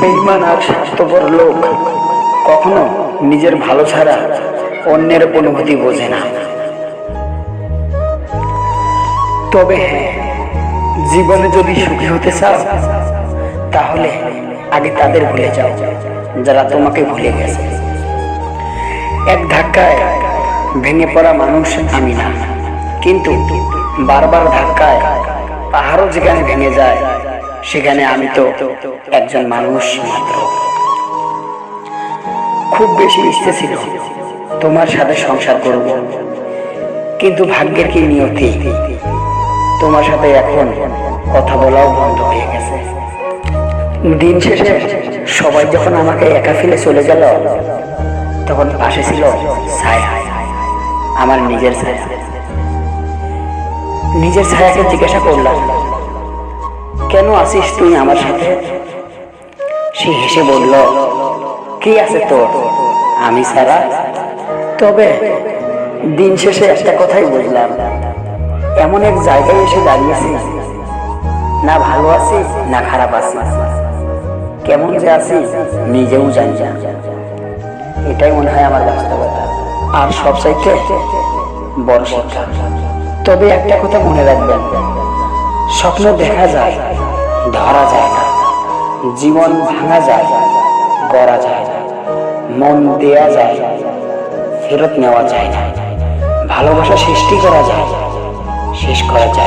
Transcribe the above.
বেইমান আর স্বার্থপর লোক কখনো নিজের ভালো ছাড়া অন্যের অনুভূতি বোঝে না। তবে জীবনে যদি সুখী হতে চাও, তাহলে আগে তাদের ভুলে যাও, যারা তোমাকে ভুলে গেছে। এক ধাক্কায় ভেঙে পড়া মানুষ আমি না। কিন্তু বারবার ধাক্কায় পাহাড়ও যেখানে ভেঙে যায় সেখানে আমি তো একজন মানুষ খুব বেশি ইচ্ছে ছিল। তোমার সাথে সংসার করব। কিন্তু ভাগ্যের কি নিয়তি? তোমার সাথে এখন কথা বলাও বন্ধ হয়ে গেছে। দিন শেষে সবাই যখন আমাকে একা ফেলে চলে গেল, তখন পাশে ছিল আমার নিজের ছায়া। নিজের ছায়াকে জিজ্ঞাসা করলাম কেন আসিস তুই আমার সাথে? সে হেসে বলল, কি আছে তোর? আমি ছাড়া? তবে দিন শেষে একটা কথাই বুঝলাম। এমন এক জায়গায় এসে দাঁড়িয়েছি। না ভালো আছি, না খারাপ আছি। কেমন যে আছি, নিজেও জানি না। এটাই মনে হয় আমার বাস্তবতা। আর সব সবচাইতে বড় শিক্ষা। তবে একটা কথা মনে রাখবেন স্বপ্ন দেখা যায়, ধরা যায় না। জীবন ভাঙা যায়, গড়া যায় মন দেয়া যায়, ফেরত নেওয়া যায় না। ভালোবাসা সৃষ্টি করা যায়, শেষ করা যায়